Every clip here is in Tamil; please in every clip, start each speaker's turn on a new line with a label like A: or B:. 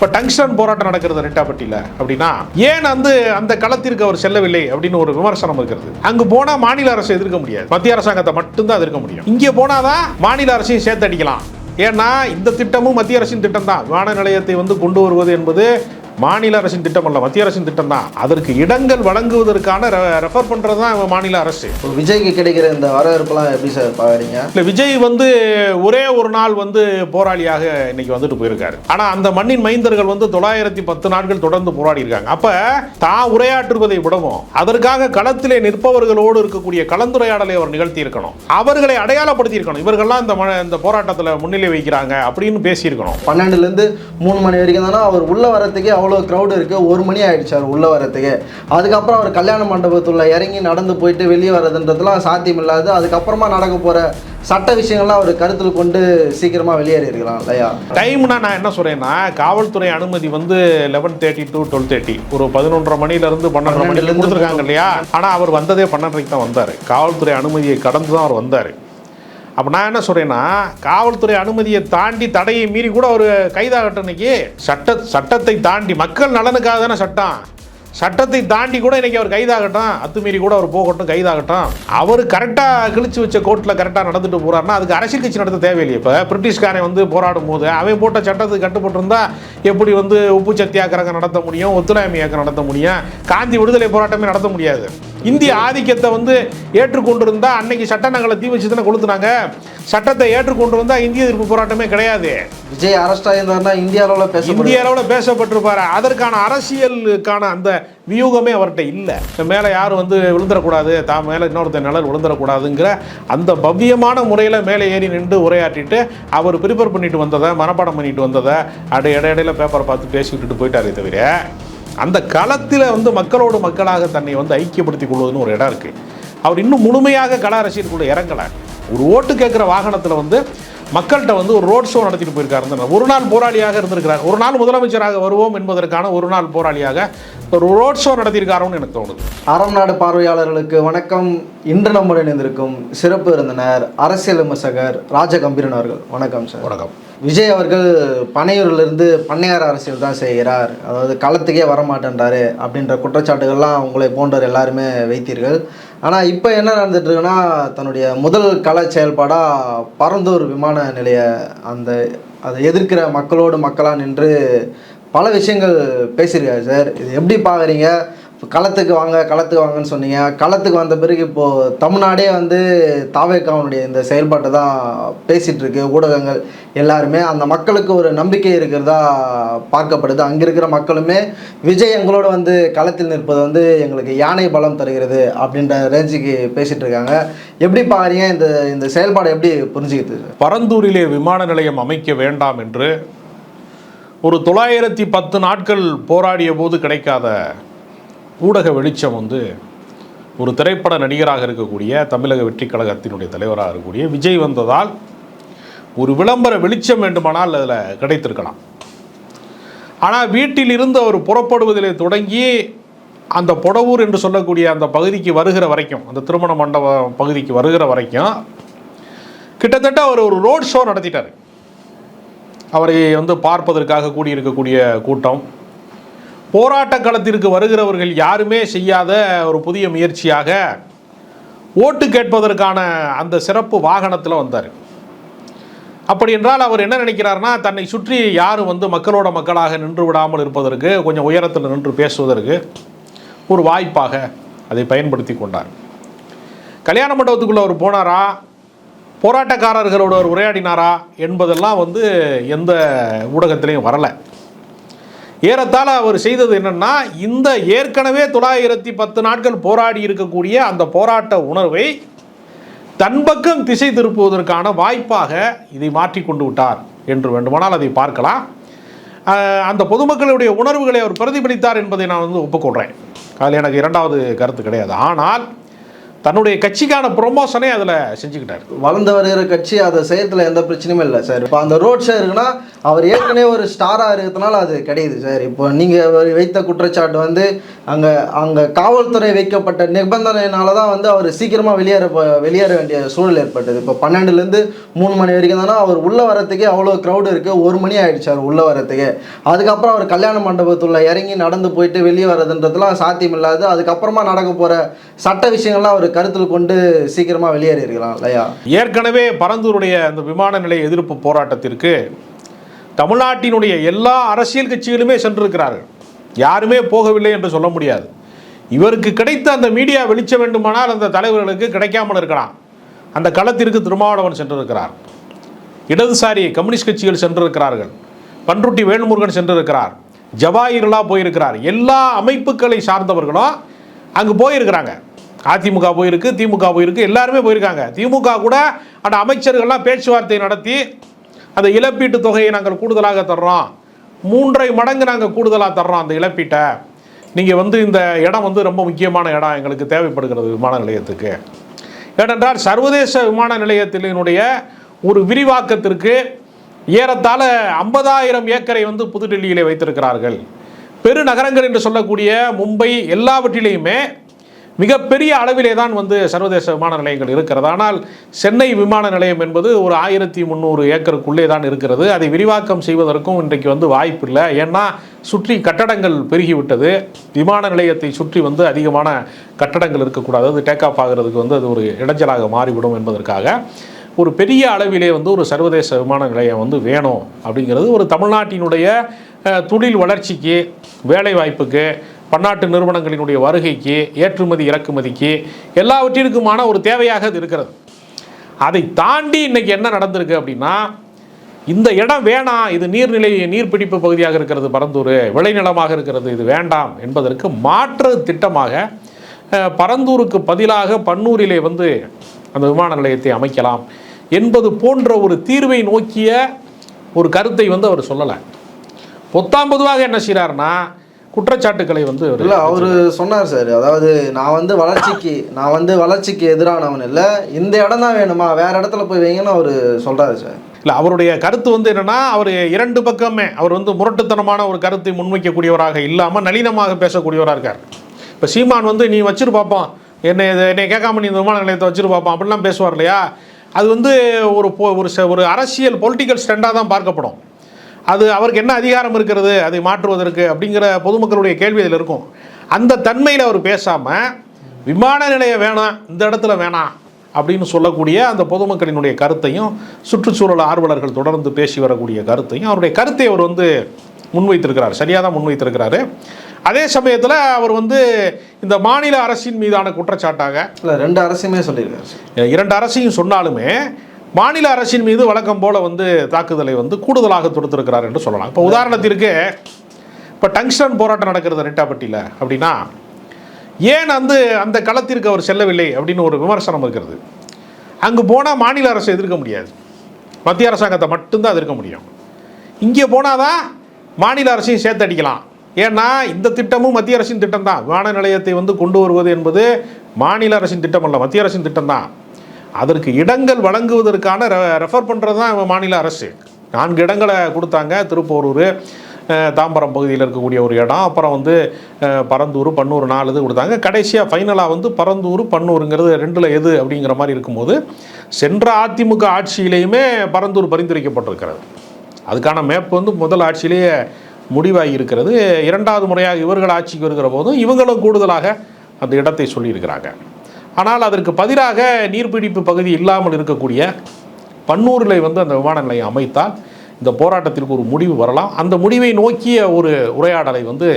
A: இப்போ டங்ஸ்டன் போராட்டம் நடக்கிறது ரெட்டாப்பட்டியில் அப்படின்னா ஏன் வந்து அந்த களத்திற்கு அவர் செல்லவில்லை அப்படின்னு ஒரு விமர்சனம் இருக்கிறது? அங்கு போனால் மாநில அரசு எதிர்க்க முடியாது. மத்திய அரசாங்கத்தை மட்டும்தான் எதிர்க்க முடியும். இங்கே போனாதான் மாநில அரசையும் சேர்த்து அடிக்கலாம். ஏன்னா இந்த திட்டமும் மத்திய அரசின் திட்டம் தான் விமான நிலையத்தை வந்து கொண்டு வருவது என்பது மாநில அரசின் திட்டம் அல்ல மத்திய அரசின் திட்டம் தான். அதற்கு இடங்கள் வழங்குவதற்கான ரெஃபர் பண்றது தான் மாநில அரசு.
B: விஜய்க்கு கிடைக்கிற இந்த வரவேற்பெல்லாம் எப்படி சார் பார்க்குறீங்க?
A: இல்லை விஜய் வந்து ஒரே ஒரு நாள் வந்து போராளியாக இன்னைக்கு வந்துட்டு போயிருக்காரு. ஆனா அந்த மண்ணின் மைந்தர்கள் வந்து தொள்ளாயிரத்தி பத்து நாட்கள் தொடர்ந்து போராடி இருக்காங்க. அப்ப தான் உரையாற்றுவதை விடவும் அதற்காக களத்திலே நிற்பவர்களோடு இருக்கக்கூடிய கலந்துரையாடலை அவர் நிகழ்த்தி இருக்கணும். அவர்களை அடையாளப்படுத்தி இருக்கணும். இவர்கள்லாம் இந்த இந்த போராட்டத்தில் முன்னிலை வைக்கிறாங்க அப்படின்னு பேசியிருக்கணும்.
B: பன்னெண்டுலேருந்து மூணு மணி வரைக்கும் தானே? அவர் உள்ள வரத்துக்கே அவ்வளோ க்ரௌடு இருக்கு. ஒரு மணி ஆயிடுச்சு அவர் உள்ள வரத்துக்கு அதுக்கப்புறம் அவர் கல்யாண மண்டபத்துள்ள இறங்கி நடந்து போயிட்டு வெளியே வர்றதுன்றதுலாம் சாத்தியம் இல்லாது அதுக்கப்புறமா நடக்க போற சட்ட விஷயங்கள்லாம் அவர் கருத்தில் கொண்டு சீக்கிரமா வெளியேறி இருக்கலாம் இல்லையா?
A: டைம்னா நான் என்ன சொல்றேன்னா காவல்துறை அனுமதி வந்து eleven thirty to twelve thirty ஒரு பதினொன்றரை மணிலேருந்து பன்னெண்டரை மணில
B: பன்னெண்டுல
A: கொடுத்துருக்காங்க இல்லையா? ஆனால் அவர் வந்ததே பன்னெண்டரைக்கு தான் வந்தார். காவல்துறை அனுமதியை கடந்து தான் அவர் வந்தார். அப்போ நான் என்ன சொல்கிறேன்னா காவல்துறை அனுமதியை தாண்டி தடையை மீறி கூட அவர் கைதாகட்டும் இன்னைக்கு. சட்ட சட்டத்தை தாண்டி மக்கள் நலனுக்காக தானே சட்டம். சட்டத்தை தாண்டி கூட இன்னைக்கு அவர் கைதாகட்டும். அத்துமீறி கூட அவர் போகட்டும் கைதாகட்டும். அவர் கரெக்டாக கிழிச்சு வச்ச கோர்ட்டில் கரெக்டாக நடந்துட்டு போகிறாருன்னா அதுக்கு அரசியல் கட்சி நடத்த தேவையில்லை இப்போ பிரிட்டிஷ்காரன் வந்து போராடும் போது அவன் போட்ட சட்டத்துக்கு கட்டுப்பட்டிருந்தா எப்படி வந்து உப்பு சத்தியாகிரகம் நடத்த முடியும் ஒத்துழையாமை இயக்கம் நடத்த முடியும் காந்தி விடுதலை போராட்டமே நடத்த முடியாது. இந்திய ஆதிக்கத்தை வந்து ஏற்றுக்கொண்டிருந்தா அன்னைக்கு சட்ட நகலை தீ வச்சு தானே கொளுத்துனாங்க. சட்டத்தை ஏற்றுக்கொண்டிருந்தா இந்திய எதிர்ப்பு போராட்டமே கிடையாது.
B: விஜய் அரெஸ்ட் ஆயிருந்தாருன்னா இந்திய அளவில் பேசப்படுது
A: இந்திய அளவில் பேசப்பட்டிருப்பாரு. அதற்கான அரசியலுக்கான அந்த வியூகமே அவர்கிட்ட இல்லை. மேலே யாரும் வந்து விழுந்துடக்கூடாது தான் மேலே இன்னொருத்தர் நிழல் விழுந்துடக்கூடாதுங்கிற அந்த பவ்யமான முறையில் மேலே ஏறி நின்று உரையாற்றிட்டு அவர் ப்ரிப்பேர் பண்ணிட்டு வந்ததை மனப்பாடம் பண்ணிட்டு வந்ததை அடை இடையில பேப்பரை பார்த்து பேசிக்கிட்டு போயிட்டாரே தவிர அந்த களத்தில் வந்து மக்களோடு மக்களாக தன்னை வந்து ஐக்கியப்படுத்திக் கொள்வதுன்னு ஒரு இடம் இருக்குது அவர் இன்னும் முழுமையாக கள அரசியலுக்குள்ள இறங்கலை. ஒரு ஓட்டு கேட்குற வாகனத்தில் வந்து மக்கள்கிட்ட வந்து ஒரு ரோட் ஷோ நடத்திட்டு போயிருக்காரு ஒரு நாள் போராளியாக இருந்திருக்கிறார். ஒரு நாள் முதலமைச்சராக வருவோம் என்பதற்கான ஒரு நாள் போராளியாக ஒரு ரோட் ஷோ நடத்தியிருக்காரோன்னு எனக்கு தோணுது.
B: அறம் நாடு பார்வையாளர்களுக்கு வணக்கம். இன்று நம்முடன் இணைந்திருக்கும் சிறப்பு விருந்தினர் அரசியல் விமர்சகர் ராஜகம்பீரன் அவர்கள். வணக்கம் சார்.
A: வணக்கம்.
B: விஜய் அவர்கள் பனையூர்லேருந்து பண்ணையார் அரசியல் தான் செய்கிறார். அதாவது களத்துக்கே வரமாட்டேன்றாரு அப்படின்ற குற்றச்சாட்டுகள்லாம் உங்களை போன்றவர் எல்லாருமே வைத்தீர்கள். ஆனால் இப்போ என்ன நடந்துட்டுருக்குன்னா தன்னுடைய முதல் கள செயல்பாடாக பரந்தூர் விமான நிலைய அந்த அதை எதிர்க்கிற மக்களோடு மக்களாக நின்று பல விஷயங்கள் பேசியிருக்காரு சார். இது எப்படி பார்க்குறீங்க களத்துக்கு வாங்க களத்துக்கு வாங்கன்னு சொன்னீங்க. களத்துக்கு வந்த பிறகு இப்போது தமிழ்நாடே வந்து தாவேக்காவனுடைய இந்த செயல்பாட்டை தான் பேசிகிட்ருக்கு ஊடகங்கள் எல்லாருமே அந்த மக்களுக்கு ஒரு நம்பிக்கை இருக்கிறதா பார்க்கப்படுது. அங்கே இருக்கிற மக்களுமே விஜய் எங்களோட வந்து களத்தில் நிற்பது வந்து எங்களுக்கு யானை பலம் தருகிறது அப்படின்ற ரேஞ்சுக்கு பேசிகிட்டு இருக்காங்க. எப்படி பாருங்க இந்த இந்த செயல்பாடை எப்படி புரிஞ்சுக்கிட்டு
A: பரந்தூரிலே விமான நிலையம் அமைக்க வேண்டாம் என்று ஒரு தொள்ளாயிரத்தி பத்து நாட்கள் போராடிய போது கிடைக்காத ஊடக வெளிச்சம் வந்து ஒரு திரைப்பட நடிகராக இருக்கக்கூடிய தமிழக வெற்றி கழகத்தினுடைய தலைவராக இருக்கக்கூடிய விஜய் வந்ததால் ஒரு விளம்பர வெளிச்சம் வேண்டுமானால் அதில் கிடைத்திருக்கலாம். ஆனால் வீட்டில் இருந்து அவர் புறப்படுவதிலே தொடங்கி அந்த பொடவூர் என்று சொல்லக்கூடிய அந்த பகுதிக்கு வருகிற வரைக்கும் அந்த திருமண மண்டப பகுதிக்கு வருகிற வரைக்கும் கிட்டத்தட்ட அவர் ஒரு ரோட் ஷோ நடத்திட்டார். அவரை வந்து பார்ப்பதற்காக கூடியிருக்கக்கூடிய கூட்டம். போராட்ட களத்திற்கு வருகிறவர்கள் யாருமே செய்யாத ஒரு புதிய முயற்சியாக ஓட்டு கேட்பதற்கான அந்த சிறப்பு வாகனத்தில் வந்தார். அப்படி என்றால் அவர் என்ன நினைக்கிறார்னா தன்னை சுற்றி யாரும் வந்து மக்களோட மக்களாக நின்று விடாமல் இருப்பதற்கு கொஞ்சம் உயரத்தில் நின்று பேசுவதற்கு ஒரு வாய்ப்பாக அதை பயன்படுத்தி கொண்டார். கல்யாண மண்டபத்துக்குள்ளே அவர் போனாரா? போராட்டக்காரர்களோடு அவர் உரையாடினாரா? என்பதெல்லாம் வந்து எந்த ஊடகத்திலையும் வரலை. ஏறத்தாழ அவர் செய்தது என்னன்னா இந்த ஏற்கனவே தொள்ளாயிரத்தி பத்து நாட்கள் போராடி இருக்கக்கூடிய அந்த போராட்ட உணர்வை தன் பக்கம் திசை திருப்புவதற்கான வாய்ப்பாக இதை மாற்றி கொண்டு விட்டார் என்று வேண்டுமானால் அதை பார்க்கலாம். அந்த பொதுமக்களுடைய உணர்வுகளை அவர் பிரதிபலித்தார் என்பதை நான் வந்து ஒப்புக்கொள்கிறேன் அதில் எனக்கு இரண்டாவது கருத்து கிடையாது. ஆனால் தன்னுடைய கட்சிக்கான ப்ரொமோஷனே அதில் செஞ்சுக்கிட்டார்.
B: வளர்ந்து வருகிற கட்சி அதை செய்யறதுல எந்த பிரச்சனையும் இல்லை சார் இப்போ அந்த ரோட் ஷோ இருக்குன்னா அவர் ஏற்கனவே ஒரு ஸ்டாராக இருக்கிறதுனால அது கிடையாது சார் இப்போ நீங்கள் வைத்த குற்றச்சாட்டு வந்து அங்கே அங்கே காவல்துறை வைக்கப்பட்ட நிபந்தனையினால தான் வந்து அவர் சீக்கிரமாக வெளியேற வெளியேற வேண்டிய சூழல் ஏற்பட்டது. இப்போ பன்னெண்டுலேருந்து மூணு மணி வரைக்கும் தானே அவர் உள்ளே வரத்துக்கே அவ்வளோ க்ரௌடு இருக்குது ஒரு மணி ஆயிடுச்சு அவர் உள்ளே வரத்துக்கு. அதுக்கப்புறம் அவர் கல்யாண மண்டபத்துள்ள இறங்கி நடந்து போயிட்டு வெளியே வர்றதுன்றதுலாம் சாத்தியம் இல்லாது அதுக்கப்புறமா நடக்க போகிற சட்ட விஷயங்கள்லாம் அவர் கருத்தில் கொண்டு சீக்கிரமாக வெளியேறி இருக்கலாம் இல்லையா?
A: ஏற்கனவே பரந்தூருடைய அந்த விமான நிலைய எதிர்ப்பு போராட்டத்திற்கு தமிழ்நாட்டினுடைய எல்லா அரசியல் கட்சிகளுமே சென்றிருக்கிறார்கள். யாருமே போகவில்லை என்று சொல்ல முடியாது. இவருக்கு கிடைத்த அந்த மீடியா வெளிச்ச வேண்டுமானால் அந்த தலைவர்களுக்கு கிடைக்காமல் இருக்கலாம். அந்த களத்திற்கு திருமாவளவன் சென்றிருக்கிறார். இடதுசாரி கம்யூனிஸ்ட் கட்சிகள் சென்றிருக்கிறார்கள். பன்ருட்டி வேல்முருகன் சென்றிருக்கிறார். ஜவாஹிர்லா போயிருக்கிறார். எல்லா அமைப்புகளை சார்ந்தவர்களும் அங்கு போயிருக்கிறாங்க. அதிமுக போயிருக்கு திமுக போயிருக்கு எல்லாருமே போயிருக்காங்க. திமுக கூட அந்த அமைச்சர்கள்லாம் பேச்சுவார்த்தை நடத்தி அந்த இழப்பீட்டு தொகையை நாங்கள் கூடுதலாக தர்றோம். மூன்றரை மடங்கு நாங்கள் கூடுதலாக தர்றோம் அந்த இழப்பீட்டை. நீங்கள் வந்து இந்த இடம் வந்து ரொம்ப முக்கியமான இடம் எங்களுக்கு தேவைப்படுகிறது விமான நிலையத்துக்கு. ஏனென்றால் சர்வதேச விமான நிலையத்தினுடைய ஒரு விரிவாக்கத்திற்கு ஏறத்தாழ ஐம்பதாயிரம் ஏக்கரை வந்து புதுடெல்லியிலே வைத்திருக்கிறார்கள். பெருநகரங்கள் என்று சொல்லக்கூடிய மும்பை எல்லாவற்றிலேயுமே மிகப்பெரிய அளவிலே தான் வந்து சர்வதேச விமான நிலையங்கள் இருக்கிறது. ஆனால் சென்னை விமான நிலையம் என்பது ஒரு ஆயிரத்தி முந்நூறு ஏக்கருக்குள்ளே தான் இருக்கிறது. அதை விரிவாக்கம் செய்வதற்கும் இன்றைக்கு வந்து வாய்ப்பில்லை. ஏன்னா சுற்றி கட்டடங்கள் பெருகிவிட்டது. விமான நிலையத்தை சுற்றி வந்து அதிகமான கட்டடங்கள் இருக்கக்கூடாது. அது டேக் ஆஃப் ஆகிறதுக்கு வந்து அது ஒரு இடைஞ்சலாக மாறிவிடும் என்பதற்காக ஒரு பெரிய அளவிலே வந்து ஒரு சர்வதேச விமான நிலையம் வந்து வேணும் அப்படிங்கிறது ஒரு தமிழ்நாட்டினுடைய தொழில் வளர்ச்சிக்கு வேலை வாய்ப்புக்கு பன்னாட்டு நிறுவனங்களினுடைய வருகைக்கு ஏற்றுமதி இறக்குமதிக்கு எல்லாவற்றிற்குமான ஒரு தேவையாக அது இருக்கிறது. அதை தாண்டி இன்னைக்கு என்ன நடந்திருக்கு அப்படின்னா இந்த இடம் வேணாம் இது நீர்நிலை நீர்பிடிப்பு பகுதியாக இருக்கிறது பரந்தூர் விளைநிலமாக இருக்கிறது இது வேண்டாம் என்பதற்கு மாற்று திட்டமாக பரந்தூருக்கு பதிலாக பன்னூரிலே வந்து அந்த விமான நிலையத்தை அமைக்கலாம் என்பது போன்ற ஒரு தீர்வை நோக்கிய ஒரு கருத்தை வந்து அவர் சொல்லலை. பொத்தாம் பொதுவாக என்ன செய்கிறாருன்னா குற்றச்சாட்டுக்களை வந்து
B: இல்லை அவர் சொன்னார் சார். அதாவது நான் வந்து வளர்ச்சிக்கு நான் வந்து வளர்ச்சிக்கு எதிரானவன் இல்லை. இந்த இடம் தான் வேணுமா? வேற இடத்துல போய் வைங்கன்னு அவர் சொல்றாரு சார்.
A: இல்லை அவருடைய கருத்து வந்து என்னன்னா அவர் இரண்டு பக்கமே அவர் வந்து முரட்டுத்தனமான ஒரு கருத்தை முன்வைக்கக்கூடியவராக இல்லாமல் நளினமாக பேசக்கூடியவராக இருக்கார். இப்போ சீமான் வந்து நீ வச்சிரு பார்ப்போம் என்னை இதை- என்னை கேட்காம நீ இந்த விமான நிலையத்தை வச்சிரு பார்ப்போம் அப்படிலாம் பேசுவார் இல்லையா? அது வந்து ஒரு ஒரு அரசியல் பொலிட்டிக்கல் ஸ்டெண்டாக தான் பார்க்கப்படும். அது அவருக்கு என்ன அதிகாரம் இருக்கிறது அதை மாற்றுவதற்கு அப்படிங்கிற பொதுமக்களுடைய கேள்வி அதில் இருக்கும். அந்த தன்மையில் அவர் பேசாமல் விமான நிலையம் வேணாம் இந்த இடத்துல வேணாம் அப்படின்னு சொல்லக்கூடிய அந்த பொதுமக்களினுடைய கருத்தையும் சுற்றுச்சூழல் ஆர்வலர்கள் தொடர்ந்து பேசி வரக்கூடிய கருத்தையும் அவருடைய கருத்தை அவர் வந்து முன்வைத்திருக்கிறார். சரியாக தான் முன்வைத்திருக்கிறாரு. அதே சமயத்தில் அவர் வந்து இந்த மாநில அரசின் மீதான குற்றச்சாட்டாக
B: இல்லை ரெண்டு அரசுமே சொல்லியிருக்காரு.
A: இரண்டு அரசையும் சொன்னாலுமே மாநில அரசின் மீது வழக்கம் போல் வந்து தாக்குதலை வந்து கூடுதலாக தொடுத்திருக்கிறார் என்று சொல்லலாம். இப்போ உதாரணத்திற்கு இப்போ டங்ஸ்டன் போராட்டம் நடக்கிறது ரெட்டாப்பட்டியில் அப்படின்னா ஏன் வந்து அந்த களத்திற்கு அவர் செல்லவில்லை அப்படின்னு ஒரு விமர்சனம் இருக்கிறது. அங்கே போனால் மாநில அரசை எதிர்க்க முடியாது. மத்திய அரசாங்கத்தை மட்டும்தான் எதிர்க்க முடியும். இங்கே போனால் தான் மாநில அரசையும் சேர்த்து அடிக்கலாம். ஏன்னா இந்த திட்டமும் மத்திய அரசின் திட்டம் தான் விமான நிலையத்தை வந்து கொண்டு வருவது என்பது மாநில அரசின் திட்டம் அல்ல மத்திய அரசின் திட்டம் தான் அதற்கு இடங்கள் வழங்குவதற்கான ரெ- ரெஃபர் பண்ணுறது தான் மாநில அரசு. நான்கு இடங்களை கொடுத்தாங்க. திருப்போரூர் தாம்பரம் பகுதியில் இருக்கக்கூடிய ஒரு இடம். அப்புறம் வந்து பரந்தூர் பன்னூர் நாலு இது கொடுத்தாங்க. கடைசியாக ஃபைனலாக வந்து பரந்தூர் பன்னூருங்கிறது ரெண்டில் எது அப்படிங்கிற மாதிரி இருக்கும்போது சென்ற அதிமுக ஆட்சியிலையுமே பரந்தூர் பரிந்துரைக்கப்பட்டிருக்கிறது. அதுக்கான மேப் வந்து முதல் ஆட்சியிலேயே முடிவாகி இருக்கிறது. இரண்டாவது முறையாக இவர்கள் ஆட்சிக்கு வருகிற போதும் இவங்களும் கூடுதலாக அந்த இடத்தை சொல்லியிருக்கிறாங்க. ஆனால் அதற்கு பதிலாக நீர்பிடிப்பு பகுதி இல்லாமல் இருக்கக்கூடிய பன்னூரில் வந்து அந்த விமான நிலையம் அமைத்தால் இந்த போராட்டத்திற்கு ஒரு முடிவு வரலாம். அந்த முடிவை நோக்கிய ஒரு உரையாடலை வந்து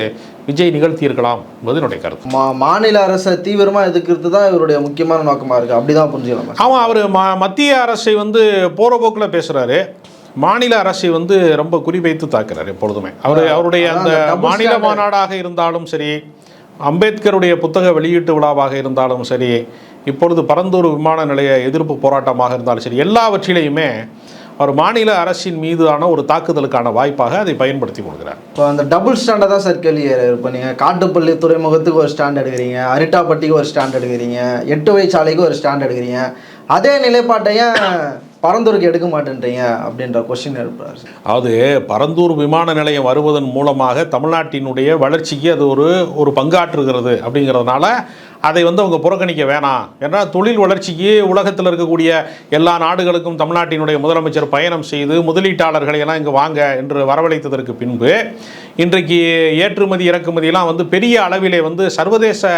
A: விஜய் நிகழ்த்தியிருக்கலாம் என்பது என்னுடைய கருத்து.
B: மா மாநில அரசை தீவிரமாக எதிர்க்கிறது தான் இவருடைய முக்கியமான நோக்கமாக இருக்குது அப்படி தான் புரிஞ்சுக்கலாம்?
A: ஆமாம் அவர் ம மத்திய அரசை வந்து போகிற போக்கில் பேசுகிறாரு மாநில அரசை வந்து ரொம்ப குறிவைத்து தாக்குறாரு எப்பொழுதுமே. அவர் அவருடைய அந்த மாநில. மாநாடாக இருந்தாலும் சரி அம்பேத்கருடைய புத்தக வெளியீட்டு விழாவாக இருந்தாலும் சரி இப்பொழுது பரந்தூர் விமான நிலைய எதிர்ப்பு போராட்டமாக இருந்தாலும் சரி எல்லாவற்றிலையுமே அவர் மாநில அரசின் மீதான ஒரு தாக்குதலுக்கான வாய்ப்பாக அதை பயன்படுத்தி கொடுக்குறார்
B: இப்போ அந்த டபுள் ஸ்டாண்டை தான் சார் கேள்வி இப்போ நீங்கள் காட்டுப்பள்ளி துறைமுகத்துக்கு ஒரு ஸ்டாண்ட் எடுக்கிறீங்க அரிட்டாப்பட்டிக்கு ஒரு ஸ்டாண்ட் எடுக்கிறீங்க எட்டு வயசாலைக்கு ஒரு ஸ்டாண்ட் எடுக்கிறீங்க. அதே நிலைப்பாட்டையும் பரந்தூருக்கு எடுக்க மாட்டேன்றீங்க அப்படின்ற கொஸ்டின் எழுப்புறாரு
A: அது பரந்தூர் விமான நிலையம் வருவதன் மூலமாக தமிழ்நாட்டினுடைய வளர்ச்சிக்கு அது ஒரு ஒரு பங்காற்றுகிறது அப்படிங்கிறதுனால அதை வந்து அவங்க புறக்கணிக்க வேணாம். ஏன்னா தொழில் வளர்ச்சிக்கு உலகத்தில் இருக்கக்கூடிய எல்லா நாடுகளுக்கும் தமிழ்நாட்டினுடைய முதலமைச்சர் பயணம் செய்து முதலீட்டாளர்களை எல்லாம் இங்கே வாங்க என்று வரவழைத்ததற்கு பின்பு இன்றைக்கு ஏற்றுமதி இறக்குமதியெல்லாம் வந்து பெரிய அளவிலே வந்து சர்வதேச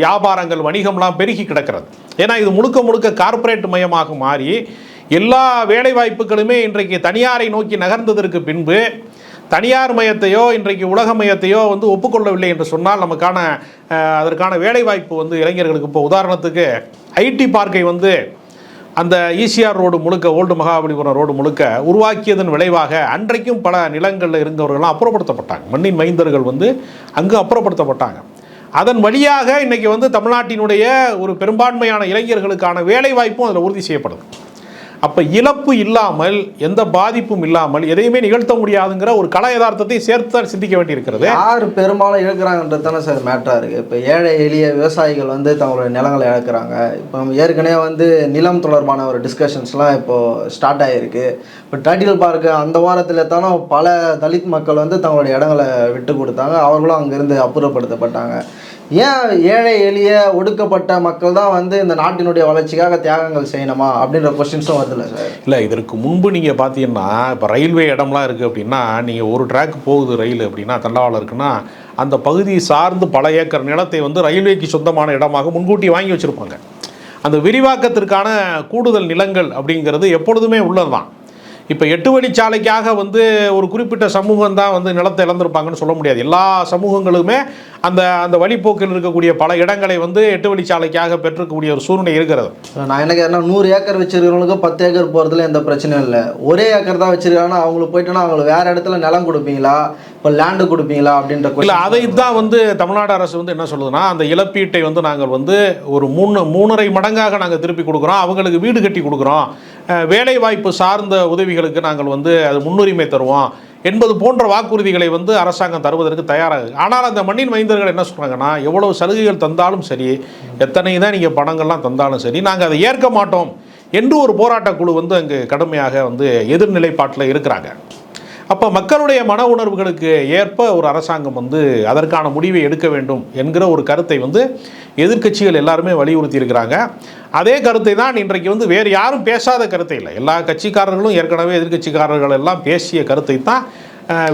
A: வியாபாரங்கள் வணிகம்லாம் பெருகி கிடக்கிறது. ஏன்னா இது முழுக்க முழுக்க கார்ப்பரேட் மயமாக மாறி எல்லா வேலை வாய்ப்புகளுமே இன்றைக்கு தனியாரை நோக்கி நகர்ந்ததற்கு பின்பு தனியார் மையத்தையோ இன்றைக்கு உலக மையத்தையோ வந்து ஒப்புக்கொள்ளவில்லை என்று சொன்னால் நமக்கான அதற்கான வேலைவாய்ப்பு வந்து இளைஞர்களுக்கு இப்போ உதாரணத்துக்கு ஐடி பார்க்கை வந்து அந்த ஈசிஆர் ரோடு முழுக்க ஓல்டு மகாபலிபுரம் ரோடு முழுக்க உருவாக்கியதன் விளைவாக அன்றைக்கும் பல நிலங்களில் இருந்தவர்கள்லாம் அப்புறப்படுத்தப்பட்டாங்க. மண்ணின் மைந்தர்கள் வந்து அங்கு அப்புறப்படுத்தப்பட்டாங்க. அதன் வழியாக இன்றைக்கி வந்து தமிழ்நாட்டினுடைய ஒரு பெரும்பான்மையான இளைஞர்களுக்கான வேலைவாய்ப்பும் அதில் உறுதி செய்யப்படுது. அப்போ இழப்பு இல்லாமல் எந்த பாதிப்பும் இல்லாமல் எதையுமே நிகழ்த்த முடியாதுங்கிற ஒரு கல யதார்த்தத்தை சேர்த்து தான் சிந்திக்க வேண்டியிருக்கிறது.
B: யார் பெரும்பாலும் இழக்கிறாங்கன்றது தானே சார் மேட்டராக இருக்குது இப்போ ஏழை எளிய விவசாயிகள் வந்து தங்களுடைய நிலங்களை இழக்கிறாங்க. இப்போ ஏற்கனவே வந்து நிலம் தொடர்பான ஒரு டிஸ்கஷன்ஸ்லாம் இப்போது ஸ்டார்ட் ஆகிருக்கு இப்போ டைட்டில் பார்க்கு அந்த வாரத்தில் தானே பல தலித் மக்கள் வந்து தங்களுடைய இடங்களை விட்டு கொடுத்தாங்க. அவர்களும் அங்கேருந்து அப்புறப்படுத்தப்பட்டாங்க. ஏன் ஏழை எளிய ஒடுக்கப்பட்ட மக்கள் தான் வந்து இந்த நாட்டினுடைய வளர்ச்சிக்காக தியாகங்கள் செய்யணுமா? அப்படின்ற கொஸ்டின்ஸும் வருதுல்ல சார்.
A: இல்லை இதற்கு முன்பு நீங்கள் பார்த்தீங்கன்னா இப்போ ரயில்வே இடம்லாம் இருக்குது அப்படின்னா நீங்கள் ஒரு ட்ராக் போகுது ரயில் அப்படின்னா தண்டவாளம் இருக்குன்னா அந்த பகுதியை சார்ந்து பல ஏக்கர் நிலத்தை வந்து ரயில்வேக்கு சொந்தமான இடமாக முன்கூட்டி வாங்கி வச்சுருப்பாங்க. அந்த விரிவாக்கத்திற்கான கூடுதல் நிலங்கள் அப்படிங்கிறது எப்பொழுதுமே உள்ளது தான் இப்போ எட்டு வழிச்சாலைக்காக வந்து ஒரு குறிப்பிட்ட சமூகம் தான் வந்து நிலத்தை இழந்திருப்பாங்கன்னு சொல்ல முடியாது. எல்லா சமூகங்களுமே அந்த அந்த வழிப்போக்கில் இருக்கக்கூடிய பல இடங்களை வந்து எட்டு வழிச்சாலைக்காக பெற்றுக்கக்கூடிய ஒரு சூழ்நிலை இருக்கிறது.
B: நான் என்ன கேட்டேன்னா நூறு ஏக்கர் வச்சிருக்கிறவங்களுக்கு பத்து ஏக்கர் போகிறதுல எந்த பிரச்சனையும் இல்லை. ஒரே ஏக்கர் தான் வச்சிருக்காங்கன்னா அவங்களுக்கு போயிட்டோன்னா அவங்களுக்கு வேற இடத்துல நிலம் கொடுப்பீங்களா? இப்போ லேண்டு கொடுப்பீங்களா? அப்படின்ற
A: இல்லை. அதை தான் வந்து தமிழ்நாடு அரசு வந்து என்ன சொல்லுதுன்னா அந்த இழப்பீட்டை வந்து நாங்கள் வந்து ஒரு மூணு மூணரை மடங்காக நாங்கள் திருப்பி கொடுக்குறோம். அவங்களுக்கு வீடு கட்டி கொடுக்குறோம். அஹ், வேலை வாய்ப்பு சார்ந்த உதவிகளுக்கு நாங்கள் வந்து அது முன்னுரிமை தருவோம். என்பது போன்ற வாக்குறுதிகளை வந்து அரசாங்கம் தருவதற்கு தயாராக ஆனால் அந்த மண்ணின் மைந்தர்கள் என்ன சொல்கிறாங்கன்னா எவ்வளவு சலுகைகள் தந்தாலும் சரி எத்தனை தான் நீங்கள் பணங்கள்லாம் தந்தாலும் சரி நாங்கள் அதை ஏற்க மாட்டோம் என்று ஒரு போராட்டக் குழு வந்து அங்கு கடுமையாக வந்து எதிர்நிலைப்பாட்டில் இருக்கிறாங்க. அப்போ மக்களுடைய மன உணர்வுகளுக்கு ஏற்ப ஒரு அரசாங்கம் வந்து அதற்கான முடிவை எடுக்க வேண்டும் என்கிற ஒரு கருத்தை வந்து எதிர்க்கட்சிகள் எல்லாருமே வலியுறுத்தி இருக்கிறாங்க. அதே கருத்தை தான் இன்றைக்கு வந்து வேறு யாரும் பேசாத கருத்தை இல்லை. எல்லா கட்சிக்காரர்களும் ஏற்கனவே எதிர்க்கட்சிக்காரர்கள் எல்லாம் பேசிய கருத்தை தான்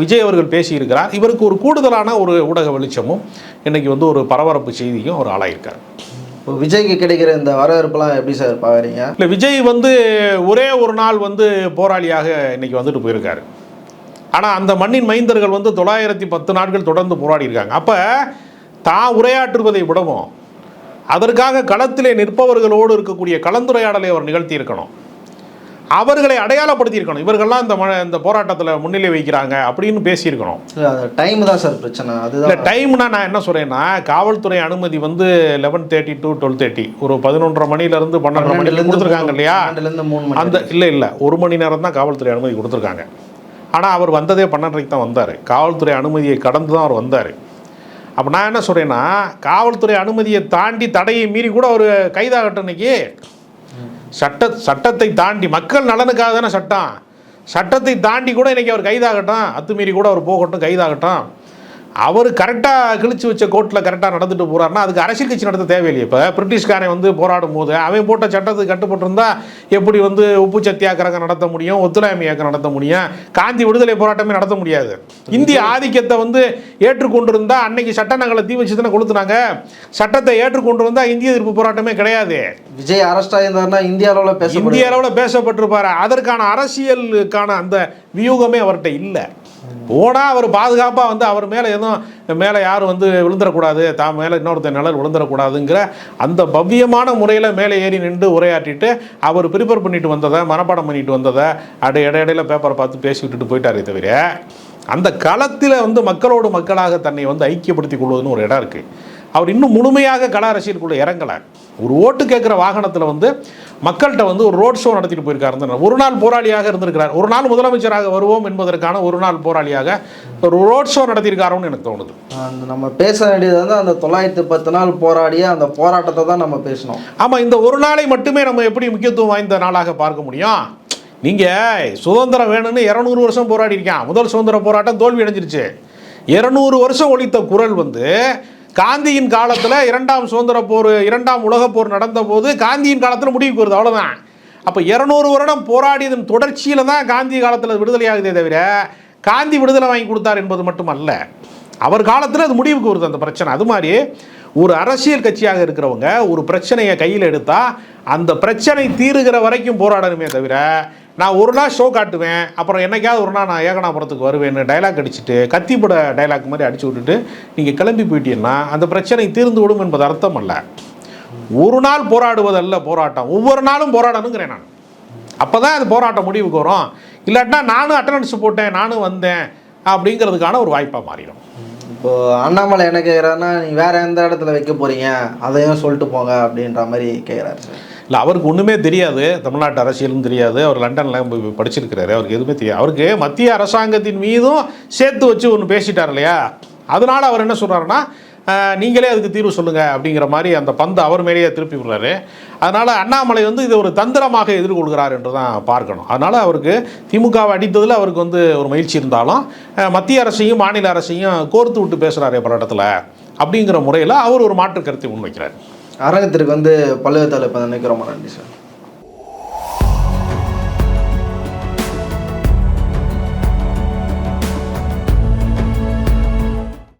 A: விஜய் அவர்கள் பேசியிருக்கிறார். இவருக்கு ஒரு கூடுதலான ஒரு ஊடக வெளிச்சமும் இன்னைக்கு வந்து ஒரு பரபரப்பு செய்தியும் ஒரு ஆளாயிருக்கார்.
B: இப்போ விஜய்க்கு கிடைக்கிற இந்த வரவேற்பெல்லாம் எப்படி சார் பார்க்குறீங்க?
A: இல்லை விஜய் வந்து ஒரே ஒரு நாள் வந்து போராளியாக இன்னைக்கு வந்துட்டு போயிருக்காரு. ஆனால் அந்த மண்ணின் மைந்தர்கள் வந்து தொள்ளாயிரத்தி பத்து நாட்கள் தொடர்ந்து போராடி இருக்காங்க. அப்போ தான் உரையாற்றுவதை விடவும் அதற்காக களத்திலே நிற்பவர்களோடு இருக்கக்கூடிய கலந்துரையாடலை அவர் நிகழ்த்தி இருக்கணும். அவர்களை அடையாளப்படுத்தி இருக்கணும். இவர்கள்லாம் இந்த ம இந்த போராட்டத்தில் முன்னிலை வைக்கிறாங்க அப்படின்னு பேசியிருக்கணும்.
B: இல்லை டைம் தான் சார் பிரச்சனை.
A: இல்லை
B: அதுதான்
A: டைம்னா நான் என்ன சொல்கிறேன்னா காவல்துறை அனுமதி வந்து eleven thirty to twelve thirty ஒரு பதினொன்றரை மணிலேருந்து பன்னெண்டரை மணிலேருந்து கொடுத்துருக்காங்க இல்லையா? அந்த இல்லை இல்லை. ஒரு மணி நேரம் தான் காவல்துறை அனுமதி கொடுத்துருக்காங்க. ஆனால் அவர் வந்ததே பன்னெண்டரைக்கு தான் வந்தார். காவல்துறை அனுமதியை கடந்து தான் அவர் வந்தார். அப்போ நான் என்ன சொல்கிறேன்னா காவல்துறை அனுமதியை தாண்டி தடையை மீறி கூட அவர் கைதாகட்டும் இன்னைக்கு. சட்ட சட்டத்தை தாண்டி மக்கள் நலனுக்காக தானே சட்டம். சட்டத்தை தாண்டி கூட இன்றைக்கி அவர் கைதாகட்டும். அத்துமீறி கூட அவர் போகட்டும் கைதாகட்டும். அவர் கரெக்டாக கிழிச்சு வச்ச கோர்ட்டில் கரெக்டாக நடந்துட்டு போறாருன்னா அதுக்கு அரசியல் கட்சி நடத்த தேவையில்லையே இப்போ. பிரிட்டிஷ்காரன் வந்து போராடும் போது அவன் போட்ட சட்டத்துக்கு கட்டுப்பட்டிருந்தா எப்படி வந்து உப்பு சத்தியாகிரகம் நடத்த முடியும் ஒத்துழையாமை இயக்கம் நடத்த முடியும்? காந்தி விடுதலை போராட்டமே நடத்த முடியாது. இந்திய ஆதிக்கத்தை வந்து ஏற்றுக்கொண்டிருந்தா அன்னைக்கு சட்ட நகலை தீ வச்சு தானே கொளுத்துனாங்க? சட்டத்தை ஏற்றுக்கொண்டிருந்தா இந்திய எதிர்ப்பு போராட்டமே கிடையாது.
B: விஜய் அரெஸ்ட் ஆகியிருந்தாருன்னா இந்திய அளவில் பேச
A: இந்திய அளவில் பேசப்பட்டிருப்பாரு. அதற்கான அரசியலுக்கான அந்த வியூகமே அவர்கிட்ட இல்லை. போனால் அவர் பாதுகாப்பாக வந்து அவர் மேலே எதுவும் மேலே யாரும் வந்து விழுந்துடக்கூடாது தான் மேலே இன்னொருத்தர் நிழல் விழுந்துடக்கூடாதுங்கிற அந்த பவ்யமான முறையில் மேலே ஏறி நின்று உரையாற்றிட்டு அவர் ப்ரிப்பேர் பண்ணிட்டு வந்ததை மனப்பாடம் பண்ணிட்டு வந்ததை அடை இடையிடையில பேப்பரை பார்த்து பேசி விட்டுட்டு போயிட்டாரே தவிர அந்த களத்தில் வந்து மக்களோடு மக்களாக தன்னை வந்து ஐக்கியப்படுத்திக் கொள்வதுன்னு ஒரு இடம் இருக்குது அவர் இன்னும் முழுமையாக கள அரசியலுக்குள்ளே இறங்கலை. ஒரு ஓட்டு கேட்குற வாகனத்தில் வந்து மக்கள்கிட்ட வந்து ஒரு ரோட் ஷோ நடத்திட்டு போயிருக்காரு ஒரு நாள் போராளியாக இருந்திருக்கிறார். ஒரு நாள் முதலமைச்சராக வருவோம் என்பதற்கான ஒரு நாள் போராளியாக ஒரு ரோட் ஷோ நடத்தியிருக்காரோன்னு எனக்கு தோணுது.
B: நம்ம பேச வேண்டியது வந்து அந்த தொள்ளாயிரத்து பத்து நாள் போராடிய அந்த போராட்டத்தை தான் நம்ம பேசணும்.
A: ஆமாம் இந்த ஒரு நாளை மட்டுமே நம்ம எப்படி முக்கியத்துவம் வாய்ந்த நாளாக பார்க்க முடியும்? நீங்கள் சுதந்திரம் வேணும்னு இரநூறு வருஷம் போராடி இருக்கான் முதல் சுதந்திர போராட்டம் தோல்வி அடைஞ்சிருச்சு. இருநூறு வருஷம் ஒலித்த குரல் வந்து காந்தியின் காலத்தில் இரண்டாம் சுதந்திர போர் இரண்டாம் உலகப் போர் நடந்த போது காந்தியின் காலத்தில் முடிவுக்கு வருது அவ்வளோதான் அப்போ இரநூறு வருடம் போராடியதன் தொடர்ச்சியில் தான் காந்தி காலத்தில் விடுதலையாகுதே தவிர காந்தி விடுதலை வாங்கி கொடுத்தார் என்பது மட்டுமல்ல. அவர் காலத்தில் அது முடிவுக்கு வருது அந்த பிரச்சனை. அது மாதிரி ஒரு அரசியல் கட்சியாக இருக்கிறவங்க ஒரு பிரச்சனையை கையில் எடுத்தால் அந்த பிரச்சனை தீருகிற வரைக்கும் போராடணுமே தவிர நான் ஒரு நாள் ஷோ காட்டுவேன் அப்புறம் என்னைக்காவது ஒரு நாள் நான் ஏகனாபுரத்துக்கு வருவேன்னு டைலாக் அடிச்சுட்டு கத்திப்பட டைலாக் மாதிரி அடிச்சு விட்டுட்டு நீங்கள் கிளம்பி போயிட்டீங்கன்னா அந்த பிரச்சனை தீர்ந்து விடும் என்பது அர்த்தம் அல்ல. ஒரு நாள் போராடுவதல்ல போராட்டம். ஒவ்வொரு நாளும் போராடணுங்கிறேன் நான். அப்போ தான் அது போராட்டம் முடிவுக்கு வரும். இல்லாட்டினா நானும் அட்டண்டன்ஸ் போட்டேன் நானும் வந்தேன் அப்படிங்கிறதுக்கான ஒரு வாய்ப்பாக மாறிடும்.
B: இப்போது அண்ணாமலை என்ன கேட்குறாருன்னா நீ வேறு எந்த இடத்துல வைக்க போகிறீங்க அதையும் சொல்லிட்டு போங்க அப்படின்ற மாதிரி கேட்குறாரு சார்.
A: இல்லை அவருக்கு ஒன்றுமே தெரியாது. தமிழ்நாட்டு அரசியலும் தெரியாது. அவர் லண்டனில் போய் படிச்சிருக்கிறாரு. அவருக்கு எதுவுமே தெரியாது. அவருக்கு மத்திய அரசாங்கத்தின் மீதும் சேர்த்து வச்சு ஒன்று பேசிட்டார் இல்லையா? அதனால் அவர் என்ன சொல்கிறாருன்னா நீங்களே அதுக்கு தீர்வு சொல்லுங்கள் அப்படிங்கிற மாதிரி அந்த பந்து அவர் மேலேயே திருப்பி விடுறாரு. அதனால் அண்ணாமலை வந்து இதை ஒரு தந்திரமாக எதிர்கொள்கிறார் என்று தான் பார்க்கணும். அதனால் அவருக்கு திமுகவை அடித்ததில் அவருக்கு வந்து ஒரு மகிழ்ச்சி இருந்தாலும் மத்திய அரசையும் மாநில அரசையும் கோர்த்து விட்டு பேசுகிறாரு பல இடத்துல அப்படிங்கிற முறையில் அவர் ஒரு மாற்று கருத்தை முன்வைக்கிறார்.
B: அரங்கத்திற்கு வந்து பல்வேறு தலைப்பு நினைக்கிறோம் நன்றி சார்.